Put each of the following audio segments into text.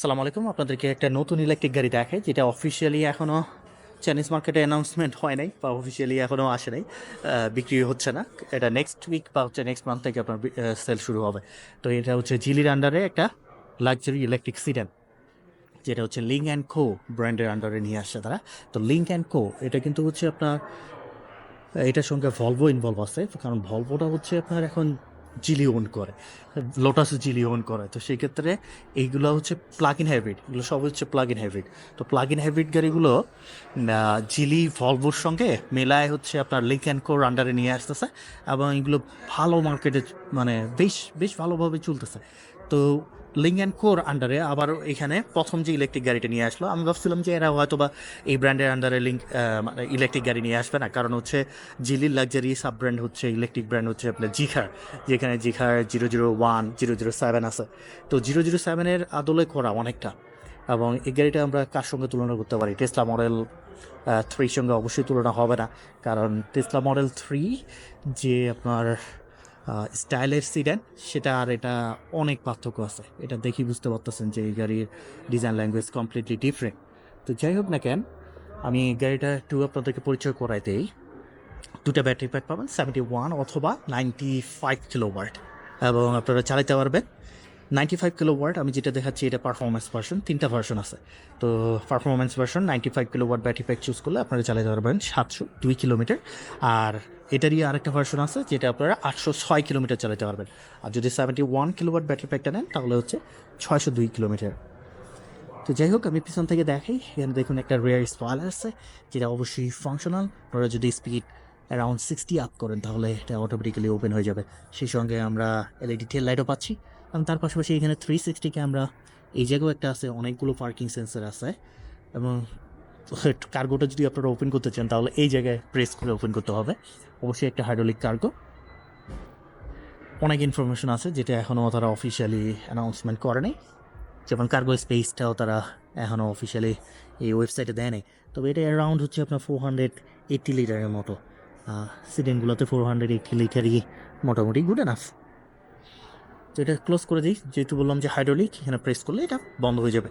সালাম আলাইকুম। আপনাদেরকে একটা নতুন ইলেকট্রিক গাড়ি দেখে যেটা অফিসিয়ালি এখনও চাইনিজ মার্কেটে অ্যানাউন্সমেন্ট হয় নাই, বা অফিসিয়ালি এখনও আসে নাই বিক্রি হচ্ছে না। এটা নেক্সট উইক বা হচ্ছে নেক্সট মান্থ থেকে আপনার সেল শুরু হবে। তো এটা হচ্ছে জিলির আন্ডারে একটা লাক্সারি ইলেকট্রিক সিডেন যেটা হচ্ছে লিঙ্ক অ্যান্ড কো ব্র্যান্ডের আন্ডারে নিয়ে আসছে তারা। তো লিঙ্ক অ্যান্ড কো এটা কিন্তু হচ্ছে আপনার এটার সঙ্গে ভলভো ইনভলভ আছে, কারণ ভলভোটা হচ্ছে আপনার এখন জিলি ওন করে লোটাস জিলি ওন করে। তো সেই ক্ষেত্রে এইগুলো হচ্ছে প্লাগ ইন হাইব্রিড এগুলো সব হচ্ছে প্লাগ ইন হাইব্রিড তো প্লাগ ইন হাইব্রিড গাড়িগুলো জিলি ভলভোর সঙ্গে মেলায় হচ্ছে আপনার লিঙ্ক অ্যান্ড কোর আন্ডারে নিয়ে আসতেছে এবং এগুলো ভালো মার্কেটে মানে বেশ বেশ ভালোভাবে চলতেছে। তো লিঙ্ক অ্যান্ড কোর আন্ডারে আবার এখানে প্রথম যে ইলেকট্রিক গাড়িটা নিয়ে আসলো, আমি ভাবছিলাম যে এরা হয়তো বা এই ব্র্যান্ডের আন্ডারে লিঙ্ক মানে ইলেকট্রিক গাড়ি নিয়ে আসবে না। কারণ হচ্ছে জিলির লাক্সারি সাব ব্র্যান্ড হচ্ছে ইলেকট্রিক ব্র্যান্ড হচ্ছে আপনার জিখার যেখানে Zeekr zero zero one zero zero seven আছে। তো জিরো জিরো সেভেনের আদলে করা অনেকটা। এবং এই গাড়িটা আমরা কার সঙ্গে তুলনা করতে পারি? টেসলা মডেল থ্রির সঙ্গে অবশ্যই তুলনা হবে না। কারণ টেসলা মডেল থ্রি যে আপনার স্টাইলের সিডেন সেটা আর এটা অনেক পার্থক্য আছে। এটা দেখি বুঝতে পারতেছেন যে এই গাড়ির ডিজাইন ল্যাঙ্গুয়েজ কমপ্লিটলি ডিফারেন্ট তো যাই হোক না কেন, আমি গাড়িটা একটু আপনাদেরকে পরিচয় করাই দেই। দুটা ব্যাটারি প্যাক পাবেন সেভেন্টি ওয়ান অথবা নাইনটি ফাইভ কিলোওয়াট এবং আপনারা চালাইতে পারবেন। নাইনটি ফাইভ কিলো ওয়ার্ড আমি যেটা দেখাচ্ছি এটা পারফরমেন্স ভার্সন তিনটা ভার্সন আছে। তো performance version ninety five kilowatt battery pack choose করলে আপনারা চালিয়ে চালাতে পারবেন সাতশো দুই কিলোমিটার আর এটারই আরেকটা ভার্সন আছে, যেটা আপনারা আটশো ছয় কিলোমিটার চালাতে পারবেন। আর যদি seventy one kilowatt battery প্যাকটা নেন, তাহলে হচ্ছে ছয়শো দুই কিলোমিটার তো যাই হোক, আমি পিছন থেকে দেখাই। এখানে দেখুন একটা রেয়ার স্পয়লার আছে, যেটা অবশ্যই ফাংশনাল আপনারা যদি স্পিড অ্যারাউন্ড সিক্সটি আপ করেন, তাহলে এটা অটোমেটিক্যালি ওপেন হয়ে যাবে। সেই সঙ্গে আমরা এলইডি টেল লাইটও পাচ্ছি। এবং তার পাশাপাশি এখানে থ্রি সিক্সটি ক্যামেরা এই জায়গাও একটা আছে, অনেকগুলো পার্কিং সেন্সার আছে এবং কার্গোটা যদি আপনারা ওপেন করতে চান, তাহলে এই জায়গায় প্রেস করে ওপেন করতে হবে। অবশ্যই একটা হাইড্রোলিক কার্গো অনেক ইনফরমেশন আছে যেটা এখনও তারা অফিসিয়ালি অ্যানাউন্সমেন্ট করে নাই। যেমন কার্গো স্পেসটাও তারা এখনও অফিসিয়ালি এই ওয়েবসাইটে দেয় নাই। তবে এটা অ্যারাউন্ড হচ্ছে আপনার ফোর হান্ড্রেড এইট্টি লিটারের মতো। সিডেনগুলোতে ফোর হান্ড্রেড এইট্টি লিটারই মোটামুটি গুড এনাফ তো এটা ক্লোজ করে দিই। যেহেতু বললাম যে হাইড্রোলিক এখানে প্রেস করলে এটা বন্ধ হয়ে যাবে।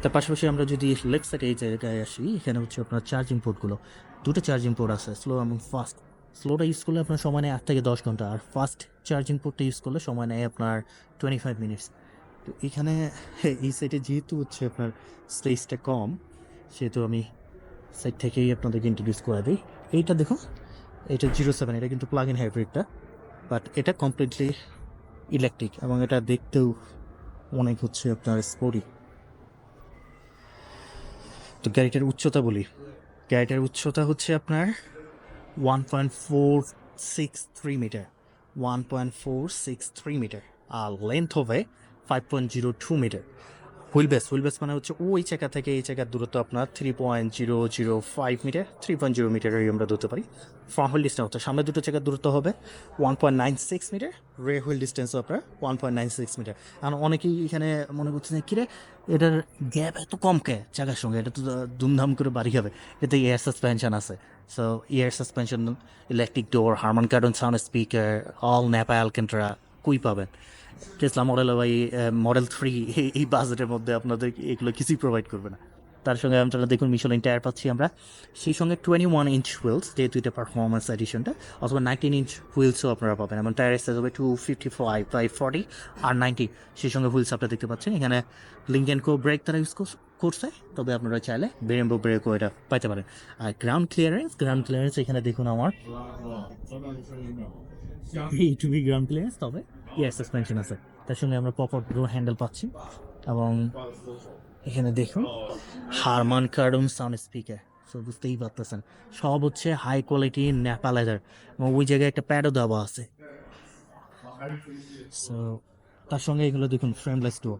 তার পাশাপাশি আমরা যদি লেফট সাইডে এই জায়গায় আসি, এখানে হচ্ছে আপনার চার্জিং পোর্টগুলো দুটো চার্জিং পোর্ট আছে স্লো এবং ফাস্ট স্লোটা ইউজ করলে আপনার সময় নেয় আট থেকে দশ ঘণ্টা, আর ফাস্ট চার্জিং পোর্টটা ইউজ করলে সময় নেয় আপনার টোয়েন্টি ফাইভ মিনিটস তো এখানে এই সাইডে যেহেতু হচ্ছে আপনার স্পেসটা কম, সেহেতু আমি সাইড থেকেই আপনাদেরকে ইন্ট্রোডিউস করে দিই। এইটা দেখুন এটা জিরো সেভেন এটা কিন্তু প্লাগ ইন হাইব্রিডটা বাট এটা কমপ্লিটলি ইলেকট্রিক এবং এটা দেখতেও অনেক হচ্ছে আপনার স্পোর্টি তো গাড়িটার উচ্চতা বলি। গাড়িটার উচ্চতা হচ্ছে আপনার one point four six three metre one point four six three metre আর লেন্থ হবে five point zero two metre wheel base wheel base মানে হচ্ছে ওই জায়গা থেকে এই জায়গার দূরত্ব আপনার three point zero zero five metre three point zero মিটারই আমরা ধরতে পারি। ফ্রন্ট হুইল ডিস্টেন্স হচ্ছে সামনে দুটো জায়গার দূরত্ব হবে one point nine six metre রে হুইল ডিস্টেন্সও আপনার one point nine six metre আর অনেকেই এখানে মনে করছেন যে, কিরে, এটার গ্যাপ এত কম কে জায়গার সঙ্গে? এটা তো ধুমধাম করে বাড়ি হবে। এতে এয়ার সাসপেনশন আছে। So air suspension electric door Harman Kardon sound speaker all Nappa Alcantara কুই পাবেন। টেসলা মডেল এই মডেল থ্রি এই বাজেটের মধ্যে আপনাদের এগুলো কিছুই প্রোভাইড করবে না। তার সঙ্গে আপনারা দেখুন মিশলিন টায়ার পাচ্ছি আমরা। সেই সঙ্গে টোয়েন্টি ওয়ান ইঞ্চ হুইলস যেহেতু এটা পারফরমেন্স এডিশনটা অথবা নাইনটিন ইঞ্চ হুইলসও আপনারা পাবেন। এবং টায়ার সাইজ হবে two fifty five by forty R ninety সেই সঙ্গে হুইলস আপনারা দেখতে পাচ্ছেন। এখানে Lynk Lynk and Co brake তারা ইউজ করছে। তবে আপনারা চাইলে বেরেম্বো ব্রেকও এটা পাইতে পারেন। আর গ্রাউন্ড ক্লিয়ারেন্স গ্রাউন্ড ক্লিয়ারেন্স এখানে দেখুন আমার। এইটুকুই গ্রাউন্ড ক্লিয়ারেন্স তবে ইয়ার সাসপেনশন আছে। তার সঙ্গে আমরা পপার ডোর হ্যান্ডেল পাচ্ছি। এবং এখানে দেখুন Harman Kardon sound speaker so বুঝতেই পারতেছেন। সব হচ্ছে হাই কোয়ালিটি ন্যাপা লেদার এবং ওই জায়গায় একটা প্যাডও দেওয়া আছে। সো তার সঙ্গে এগুলো দেখুন ফ্রেমলেস ডোর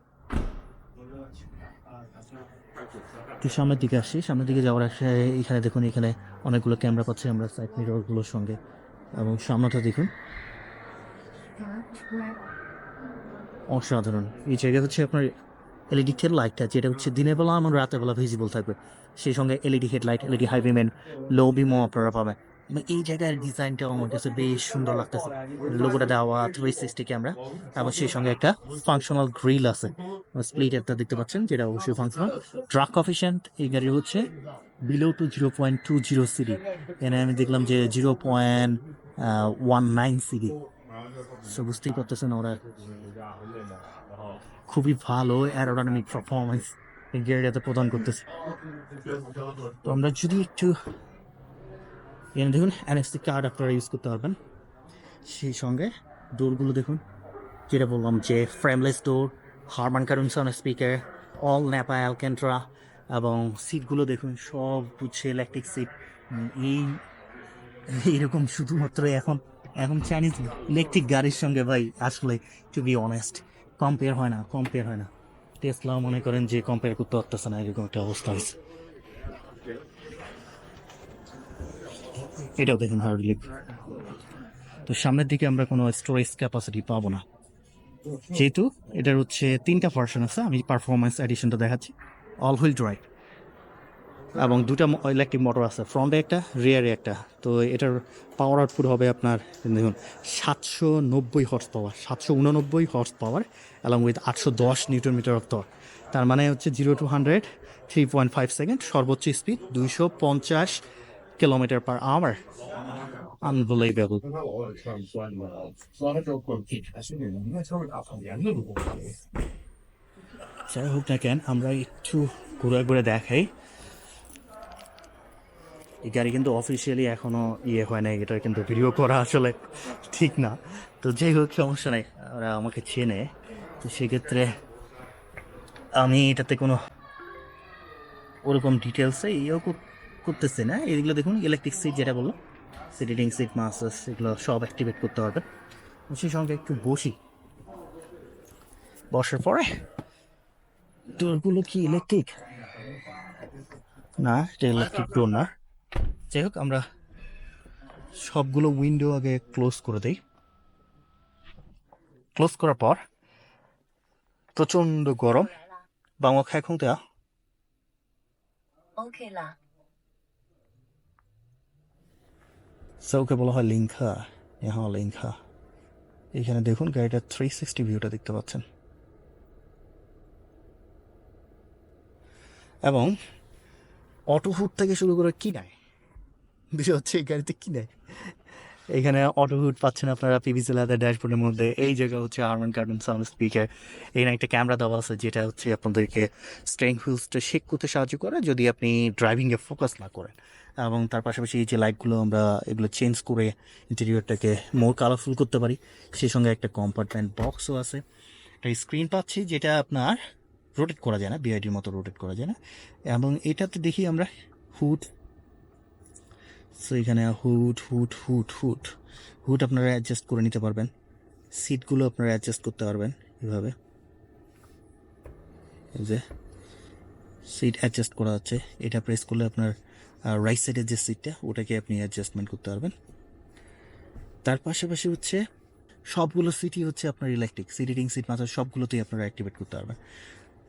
একটু সামনের দিকে আসি। সামনের দিকে যাওয়ার এখানে দেখুন, এখানে অনেকগুলো ক্যামেরা পাচ্ছি আমরা সাইড মিররগুলোর সঙ্গে। এবং সামনেটা দেখুন। অসাধারণ। এই জায়গা হচ্ছে আপনার এলইডি টেল লাইটটা যেটা হচ্ছে দিনের বেলা আমার রাতের বেলা ভিজিবল থাকবে। সেই সঙ্গে এলইডি হেডলাইট এলইডি হাইভিম্যান লো বিমো আপনারা পাবেন। এই জায়গার ডিজাইনটা আমার কাছে বেশ সুন্দর লাগতেছে। লোগোটা দেওয়া থ্রি সিক্সটি ক্যামেরা এবং সেই সঙ্গে একটা ফাংশনাল গ্রিল আছে। স্প্লিট একটা দেখতে পাচ্ছেন, যেটা অবশ্যই ফাংশনাল ট্রাক অফিসিয়েন্ট এই গাড়ি হচ্ছে below two zero point two zero CD এখানে আমি দেখলাম যে zero point one nine CD so বুঝতেই পারতেছেন ওরা খুবই ভালো অ্যারোডাইনামিক পারফরমেন্স এই গাড়িটাতে প্রদান করতেছে। তো আমরা যদি একটু এখানে দেখুন এনএসসি কার্ড আপনারা ইউজ করতে পারবেন। সেই সঙ্গে ডোরগুলো দেখুন, যেটা বললাম যে frameless door Harman Kardon speaker all Nappa Alcantara এবং সিটগুলো দেখুন, সব হচ্ছে ইলেকট্রিক সিট এই এরকম শুধুমাত্র এখন এখন চাইনিজ ইলেকট্রিক গাড়ির সঙ্গে ভাই, আসলে টু বি অনেস্ট কম্পেয়ার হয় না কম্পেয়ার হয় না। টেসলা মনে করেন যে কম্পেয়ার করতে পারতেছে না, এরকম একটা অবস্থা হয়েছে। এটাও দেখুন হার্ডলি তো সামনের দিকে আমরা কোনো স্টোরেজ ক্যাপাসিটি পাবো না। যেহেতু এটার হচ্ছে তিনটা ভার্সন আছে, আমি পারফরমেন্স এডিশনটা দেখাচ্ছি। অল হুইল ড্রাইভ এবং দুটা ইলেকট্রিক মোটর আছে ফ্রন্টে একটা রিয়ারে একটা। তো এটার পাওয়ার আউটপুট হবে আপনার, দেখুন, সাতশো নব্বই হর্স পাওয়ার সাতশো উননব্বই হর্স পাওয়ার অ্যালং উইথ আটশো দশ নিউটন মিটার অফ টর্ক তার মানে হচ্ছে zero to hundred three point five second সর্বোচ্চ স্পিড দুইশো পঞ্চাশ kilometer per hour. Unbelievable. যাই হোক না কেন আমরা একটু ঘুরে ঘুরে দেখাই এই গাড়ি কিন্তু অফিসিয়ালি এখনও ইয়ে হয় নাই এটা কিন্তু ভিডিও করা আসলে ঠিক না তো যাই হোক, সমস্যা নেই, ওরা আমাকে চেনে তো সেক্ষেত্রে আমি এটাতে কোনো ওরকম ডিটেলসে ইয়েও করতে করতেছে না, এগুলো দেখুন ইলেকট্রিক সিট যেটা বলল সিটিং সিট মাস্টার্স এগুলো সব অ্যাক্টিভেট করতে হবে সেই সঙ্গে একটু বসি। বসার পরে ডোরগুলো কি ইলেকট্রিক না, এটা ইলেকট্রিক ডোর না। যাই হোক, আমরা সবগুলো উইন্ডো আগে ক্লোজ করে দিই। ক্লোজ করার পর, প্রচণ্ড গরম। বাংলা খায় খুঁতে চৌকে বলা হয়। লিঙ্খা ইহা লিঙ্খা এখানে দেখুন, গাড়িটার থ্রি সিক্সটি ভিউটা দেখতে পাচ্ছেন। এবং অটোহুট থেকে শুরু করে কি নেয় বিষয় হচ্ছে এই গাড়িতে কি নেয় এখানে অটোহুট পাচ্ছেন আপনারা পিভিসি লাদার ড্যাশবোর্ডের মধ্যে। এই জায়গা হচ্ছে আর্মান গার্ডেন সাউন্ড স্পিকার এখানে একটা ক্যামেরা দেওয়া আছে, যেটা হচ্ছে আপনাদেরকে স্ট্রেংথ হুইলসটা শেক করতে সাহায্য করে, যদি আপনি ড্রাইভিংয়ে ফোকাস না করেন। এবং তার পাশাপাশি এই যে লাইটগুলো আমরা এগুলো চেঞ্জ করে ইন্টেরিয়রটাকে মোর কালারফুল করতে পারি, সেই সঙ্গে একটা কম্পার্টমেন্ট বক্সও আছে। একটা স্ক্রিন পাচ্ছি যেটা আপনার রোটেট করা যায় না বিআইডির মতো রোটেট করা যায় না। এবং এটাতে দেখি আমরা হুড সো এখানে hood hood hood hood hood আপনারা অ্যাডজাস্ট করে নিতে পারবেন। সিটগুলো আপনারা অ্যাডজাস্ট করতে পারবেন এভাবে। যে সিট অ্যাডজাস্ট করা হচ্ছে। এটা প্রেস করলে আপনার রাইট সাইডের যে সিটটা ওটাকে আপনি অ্যাডজাস্টমেন্ট করতে পারবেন। তার পাশাপাশি হচ্ছে সবগুলো সিটই হচ্ছে আপনার ইলেকট্রিক সিটিং সিট মাত্র সবগুলোতেই আপনারা অ্যাক্টিভেট করতে পারবেন।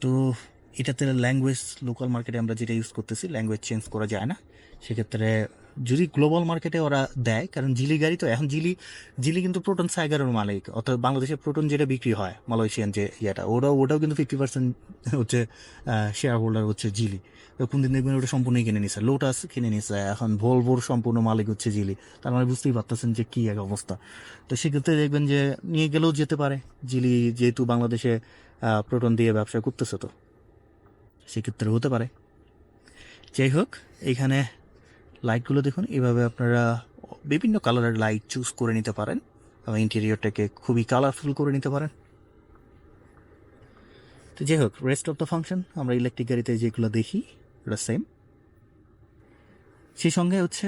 তো এটাতে ল্যাঙ্গুয়েজ লোকাল মার্কেটে আমরা যেটা ইউজ করতেছি ল্যাঙ্গুয়েজ চেঞ্জ করা যায় না। সেক্ষেত্রে যদি গ্লোবাল মার্কেটে ওরা দেয়, কারণ জিলি গাড়ি তো, এখন জিলি জিলি কিন্তু প্রোটন সাইগারের মালিক, অর্থাৎ বাংলাদেশে প্রোটন যেটা বিক্রি হয়, মালয়েশিয়ান যে ইয়েটা ওটাও ওটাও কিন্তু ফিফটি পার্সেন্ট হচ্ছে শেয়ার হোল্ডার হচ্ছে জিলি তো কোন দিন দেখবেন ওটা সম্পূর্ণই কিনে নিছে লোটাস কিনে নিছে, এখন ভোলভোর সম্পূর্ণ মালিক হচ্ছে জিলি তার মানে বুঝতেই পারতেছেন যে কী এক অবস্থা। তো সেক্ষেত্রে দেখবেন যে নিয়ে গেলেও যেতে পারে জিলি যেহেতু বাংলাদেশে প্রোটন দিয়ে ব্যবসা করতেছে তো সেক্ষেত্রে হতে পারে। যাই হোক এইখানে লাইটগুলো দেখুন, এভাবে আপনারা বিভিন্ন কালারের লাইট চুজ করে নিতে পারেন এবং ইন্টেরিয়রটাকে খুবই কালারফুল করে নিতে পারেন। তো যাই হোক রেস্ট অফ দ্য ফাংশন আমরা ইলেকট্রিক গাড়িতে যেগুলো দেখি ওটা সেম সেই সঙ্গে হচ্ছে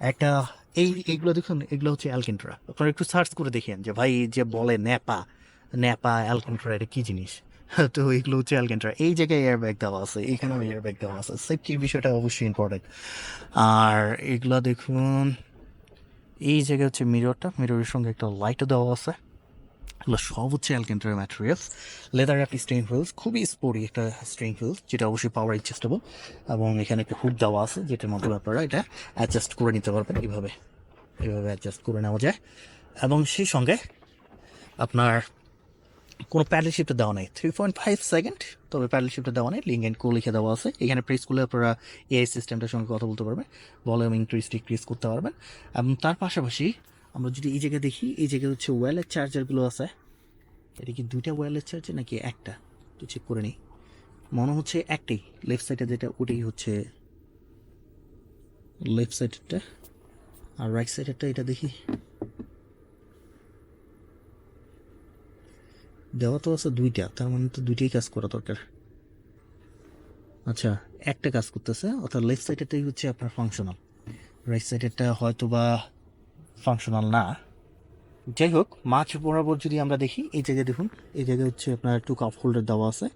একটা, এই, এইগুলো দেখুন, এগুলো হচ্ছে অ্যালকেন্ট্রা আপনারা একটু সার্চ করে দেখেন যে ভাই যে বলে ন্যাপা ন্যাপা অ্যালকেন্ট্রা এটা কী জিনিস? তো এগুলো হচ্ছে অ্যালকেন্ট্রা এই জায়গায় এয়ার ব্যাগ দেওয়া আছে, এখানেও এয়ার ব্যাগ দেওয়া আছে। সেফটির বিষয়টা অবশ্যই ইম্পর্টেন্ট আর এগুলো দেখুন, এই জায়গায় হচ্ছে মিররটা মিররের সঙ্গে একটা লাইটও দেওয়া আছে। এগুলো সব হচ্ছে অ্যালকেন্টার ম্যাটেরিয়ালস লেদার একটি স্ট্রেন হুইলস খুবই স্পোর্টি একটা স্ট্রেন হুইলস যেটা অবশ্যই পাওয়ার অ্যাডজাস্টেবল এবং এখানে একটা হুক দেওয়া আছে, যেটার মাধ্যমে আপনারা এটা অ্যাডজাস্ট করে নিতে পারবেন এইভাবে। এইভাবে অ্যাডজাস্ট করে নেওয়া যায়। এবং সেই সঙ্গে আপনার কোনো প্যাডেল দেওয়া নেই। থ্রি পয়েন্ট ফাইভ সেকেন্ড তবে প্যাডেল দেওয়া নেই লিঙ্ক অ্যান্ড কো লিখে দেওয়া আছে। এখানে প্রেস করলে আপনারা এআই সিস্টেমটার সঙ্গে কথা বলতে পারবেন ভলিউম ইনক্রিজ ডিক্রিজ করতে পারবেন। এবং তার পাশাপাশি আমরা যদি এই জায়গায় দেখি, এই জায়গায় হচ্ছে ওয়্যালের চার্জারগুলো আছে। এটা কি দুইটা ওয়্যালের চার্জার নাকি একটা? একটু চেক করে নিই। মনে হচ্ছে একটাই। লেফট সাইডে যেটা, ওটাই হচ্ছে লেফট সাইডেরটা আর রাইট সাইডেরটা এটা দেখি। দেওয়া তো আছে দুইটা, তার মানে তো দুইটাই কাজ করা দরকার। আচ্ছা একটা কাজ করতেছে, অর্থাৎ লেফট সাইডেরটাই হচ্ছে আপনার ফাংশনাল রাইট সাইডেরটা হয়তো বা ফাংশনাল না। যাই হোক মাছ বরাবর যদি আমরা দেখি, এই জায়গায় দেখুন, এই জায়গায় হচ্ছে আপনার একটু কাপ হোল্ডার দেওয়া আছে।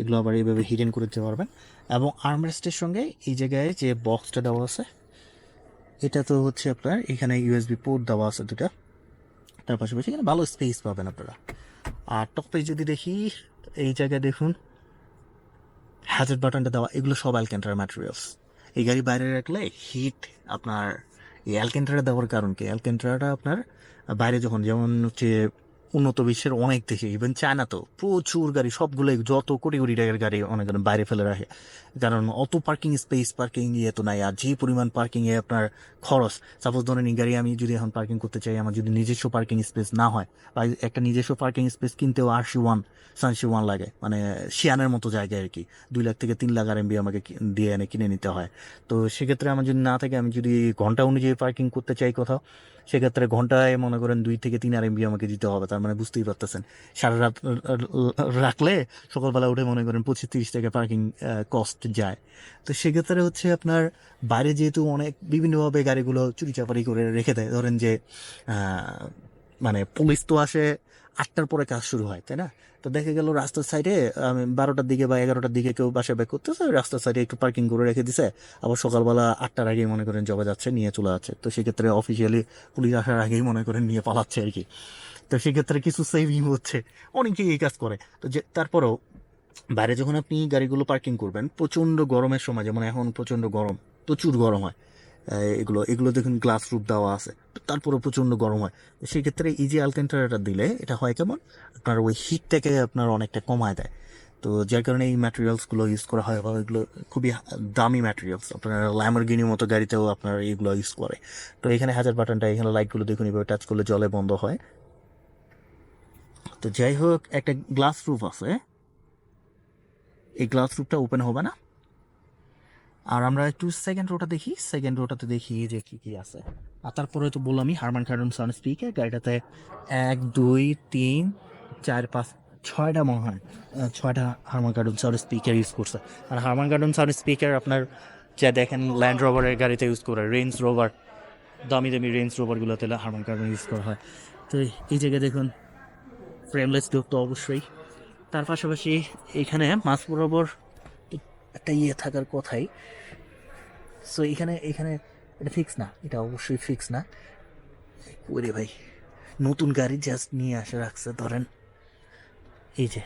এগুলো আবার এইভাবে হিডেন করে দিতে পারবেন। এবং আর্মরেস্টের সঙ্গে এই জায়গায় যে বক্সটা দেওয়া আছে, এটা তো হচ্ছে আপনার, এখানে ইউএসবি পোর্ট দেওয়া আছে দুটা তার পাশাপাশি এখানে ভালো স্পেস পাবেন আপনারা। আর টপে যদি দেখি, এই জায়গায় দেখুন হ্যাজেট বাটনটা দেওয়া, এগুলো সব অ্যালকেন্টার ম্যাটেরিয়ালস এই গাড়ি বাইরে রাখলে হিট আপনার, এই অ্যালকেন্ট্রাটা দেওয়ার কারণ কি? অ্যালকেন্টারটা আপনার বাইরে যখন, যেমন হচ্ছে উন্নত বিশ্বের অনেক দেশে ইভেন চায়না তো, প্রচুর গাড়ি সবগুলো যত কোটি কোটি টাকার গাড়ি অনেক বাইরে ফেলে রাখে। কারণ অত পার্কিং স্পেস পার্কিং ইয়ে তো নাই, আর যে পরিমাণ পার্কিং এ আপনার খরচ সাপোজ ধরেন এই গাড়ি আমি যদি এখন পার্কিং করতে চাই, আমার যদি নিজস্ব পার্কিং স্পেস না হয়, বা একটা নিজস্ব পার্কিং স্পেস কিনতেও আরশি ওয়ান, সানশি ওয়ান লাগে মানে শিয়ানের মতো জায়গায় আর কি, দুই লাখ থেকে তিন লাখ আর এমবি আমাকে দিয়ে এনে কিনে নিতে হয়। তো সেক্ষেত্রে আমার যদি না থাকে, আমি যদি ঘণ্টা অনুযায়ী পার্কিং করতে চাই কোথাও সেক্ষেত্রে ঘন্টায় মনে করেন দুই থেকে তিন আর এমবি আমাকে দিতে হবে, তার মানে বুঝতেই পারতেছেন। সারা রাত রাখলে সকালবেলা উঠে মনে করেন পঁচিশ তিরিশ টাকা পার্কিং কস্ট যায়। তো সেক্ষেত্রে হচ্ছে আপনার বাইরে যেহেতু অনেক বিভিন্নভাবে গাড়িগুলো চুরি চাপারি করে রেখে দেয়, ধরেন যে মানে পুলিশ তো আসে আটটার পরে কাজ শুরু হয়, তাই না? তো দেখা গেল রাস্তার সাইডে বারোটার দিকে বা এগারোটার দিকে কেউ বাসায় ব্যাক করতেছে, রাস্তার সাইডে একটু পার্কিং করে রেখে দিছে। আবার সকালবেলা আটটার আগেই মনে করেন জবে যাচ্ছে, নিয়ে চলে যাচ্ছে। তো সেক্ষেত্রে অফিসিয়ালি পুলিশ আসার আগেই মনে করেন নিয়ে পালাচ্ছে আর কি। তো সেক্ষেত্রে কিছু সেভিং হচ্ছে। অনেকেই এই কাজ করে। তো যে, তারপরেও বাইরে যখন আপনি গাড়িগুলো পার্কিং করবেন, প্রচণ্ড গরমের সময়, যেমন এখন প্রচণ্ড গরম, প্রচুর গরম হয়। এগুলো এগুলো দেখুন গ্লাস রুপ দেওয়া আছে। তারপরে প্রচণ্ড গরম হয়। সেক্ষেত্রে যে আলকেন্টারাটা দিলে, এটা হয় কেমন? আপনার ওই হিটটাকে আপনার অনেকটা কমায় দেয়। তো যার কারণে এই ম্যাটেরিয়ালসগুলো ইউজ করা হয় বা এগুলো খুবই দামি ম্যাটেরিয়ালস আপনার ল্যামারগিনির মতো গাড়িতেও আপনার এইগুলো ইউজ করে। তো এখানে হাজার বাটনটা এখানে লাইটগুলো দেখুন, এভাবে টাচ করলে জলে বন্ধ হয়। তো যাই হোক, একটা গ্লাস রুফ আছে। এই গ্লাস রুফটা ওপেন হবে না। আর আমরা একটু সেকেন্ড রোটা দেখি সেকেন্ড রোটাতে দেখি যে কি কি আছে। আর তারপরে তো বললামই হারমান কার্ডন সাউন্ড স্পিকার গাড়িটাতে এক, দুই, তিন, চার, পাঁচ, ছয়টা মনে হয় ছয়টা Harman Kardon sound speaker use করছে। আর হারমান কার্ডন সাউন্ড স্পিকার আপনার যা দেখেন ল্যান্ড রোভারের গাড়িতে ইউজ করে রেঞ্জ রোভার দামি দামি রেঞ্জ রোভারগুলোতে হারমান কার্ডন ইউজ করা হয়। তো এই জায়গায় দেখুন ফ্রেমলেস লুক তো অবশ্যই। তার পাশাপাশি এখানে মাছ বরাবর একটা ইয়ে থাকার কথাই। সো এখানে এখানে এটা ফিক্স না। এটা অবশ্যই ফিক্স না। ওরে ভাই, নতুন গাড়ি জাস্ট নিয়ে আসে রাখছে, ধরেন। এই যে,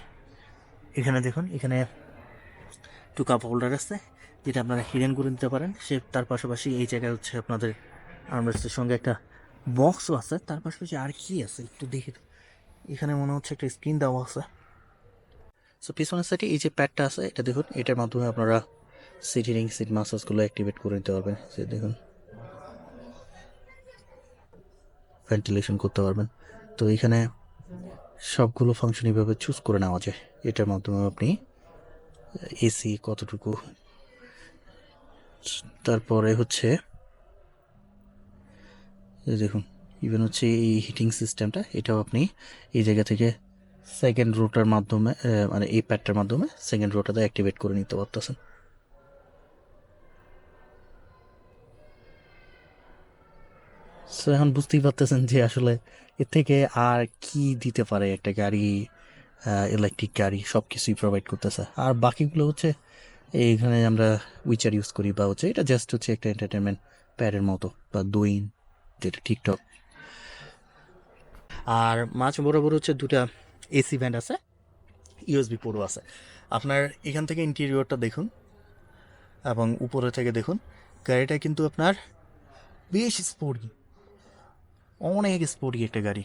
এখানে দেখুন, এখানে টু কাপ হোল্ডার আছে, যেটা আপনারা হিডেন করে নিতে পারেন। সে, তার পাশাপাশি এই জায়গায় হচ্ছে আপনাদের আর্মরেস্টের সঙ্গে একটা বক্সও আছে। তার পাশাপাশি আর কি আছে? একটু দেখি। এখানে মনে হচ্ছে একটা স্ক্রিন দেওয়া আছে। সো পিছনের সাইডে এই যে প্যাডটা আছে, এটা দেখুন, এটার মাধ্যমে আপনারা সিট হিটিং সিট মাসাজগুলো অ্যাক্টিভেট করে নিতে পারবেন। যে দেখুন ভেন্টিলেশন করতে পারবেন। তো এখানে সবগুলো ফাংশন এইভাবে চুজ করে নেওয়া যায়। এটার মাধ্যমে আপনি এসি কতটুকু, তারপরে হচ্ছে দেখুন ইভেন হচ্ছে এই হিটিং সিস্টেমটা এটাও আপনি এই জায়গা থেকে সেকেন্ড রোটার মাধ্যমে মানে এই প্যাডটার মাধ্যমে সেকেন্ড রোটাতে অ্যাক্টিভেট করে নিতে পারতেছেন। সো এখন বুঝতেই পারতেছেন যে আসলে এর থেকে আর কি দিতে পারে একটা গাড়ি ইলেকট্রিক গাড়ি সব কিছুই প্রোভাইড করতেছে। আর বাকিগুলো হচ্ছে, এইখানে আমরা উইচার ইউজ করি বা হচ্ছে, এটা জাস্ট হচ্ছে একটা এন্টারটেনমেন্ট প্যাডের মতো বা দইন, যেটা টিকটক আর মাছ বরাবর হচ্ছে দুটা এসি ব্যান্ড আছে ইউএসবি পোর্টও আছে। আপনার এখান থেকে ইন্টেরিয়রটা দেখুন, এবং উপরে থেকে দেখুন, গাড়িটা কিন্তু আপনার বেশ স্পোর্টি অনেক স্পোর্টি একটা গাড়ি।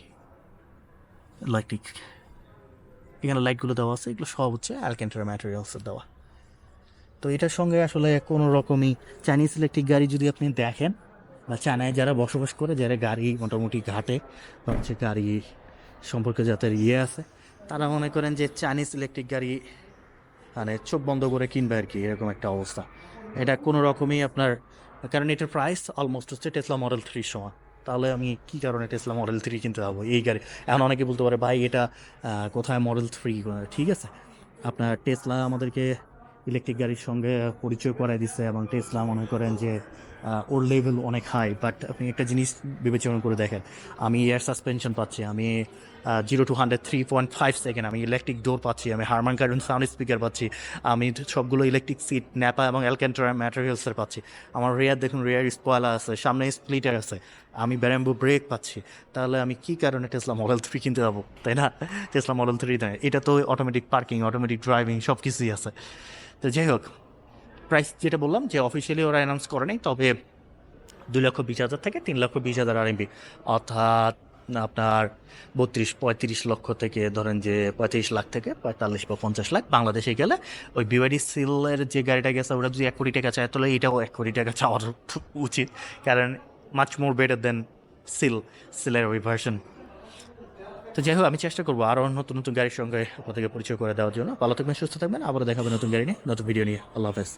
ইলেকট্রিক এখানে লাইটগুলো দেওয়া আছে, এগুলো সব হচ্ছে অ্যালকেন্টার ম্যাটেরিয়ালসের দেওয়া। তো এটার সঙ্গে আসলে কোনো রকমই চাইনিজ ইলেকট্রিক গাড়ি যদি আপনি দেখেন, বা চায়নায় যারা বসবাস করে, যারা গাড়ি মোটামুটি ঘাটে, বা হচ্ছে গাড়ি সম্পর্কে যাদের ইয়ে আছে, তারা মনে করেন যে চাইনিজ ইলেকট্রিক গাড়ি মানে চোখ বন্ধ করে কিনবে আর কি, এরকম একটা অবস্থা। এটা কোনো রকমই আপনার, কারণ এটার প্রাইস অলমোস্ট হচ্ছে টেসলা মডেল থ্রির সময় তাহলে আমি কি কারণে টেসলা মডেল থ্রি কিনতে যাব? এই গাড়ি, এখন অনেকে বলতে পারে, ভাই, এটা কোথায় মডেল থ্রি ঠিক আছে। আপনার টেসলা আমাদেরকে ইলেকট্রিক গাড়ির সঙ্গে পরিচয় করাই দিচ্ছে এবং টেসলা মনে করেন যে ওর লেভেল অনেক হাই বাট আপনি একটা জিনিস বিবেচনা করে দেখেন। আমি এয়ার সাসপেনশন পাচ্ছি, আমি zero to hundred three point five second আমি ইলেকট্রিক ডোর পাচ্ছি, আমি হারমান কার্ডন সাউন্ড স্পিকার পাচ্ছি, আমি সবগুলো ইলেকট্রিক সিট ন্যাপা এবং অ্যালকেন্ট্রা ম্যাটেরিয়ালসের পাচ্ছি। আমার রেয়ার দেখুন রেয়ার স্পয়লার আছে, সামনে স্প্লিটার আছে, আমি ব্যারাম্বু ব্রেক পাচ্ছি। তাহলে আমি কি কারণে টেসলা মডেল থ্রি কিনতে যাব, তাই না? টেসলা মডেল থ্রি দেয় এটা তো অটোমেটিক পার্কিং অটোমেটিক ড্রাইভিং সব কিছুই আছে। তো যাই হোক প্রাইস যেটা বললাম, যে অফিসিয়ালি ওরা অ্যানাউন্স করে নাই, তবে দুই লক্ষ বিশ হাজার থেকে তিন লক্ষ বিশ হাজার আরএমবি অর্থাৎ আপনার বত্রিশ, পঁয়ত্রিশ লক্ষ থেকে ধরেন যে পঁয়ত্রিশ লাখ থেকে পঁয়তাল্লিশ বা পঞ্চাশ লাখ বাংলাদেশে গেলে ওই বিওয়াইডি সিলের যে গাড়িটা গেছে ওরা যদি এক কোটি টাকা চায়, তাহলে এটাও এক কোটি টাকা চাওয়ার উচিত। কারণ much more better than Seal সিলের ওই ভার্সন তো যাই হোক, আমি চেষ্টা করব আরও নতুন নতুন গাড়ির সঙ্গে আপনাদেরকে পরিচয় করে দেওয়ার জন্য। ভালো থাকবেন, সুস্থ থাকবেন। আবারও দেখাবেন নতুন গাড়ি নিয়ে, নতুন ভিডিও নিয়ে। আল্লাহ হাফেজ।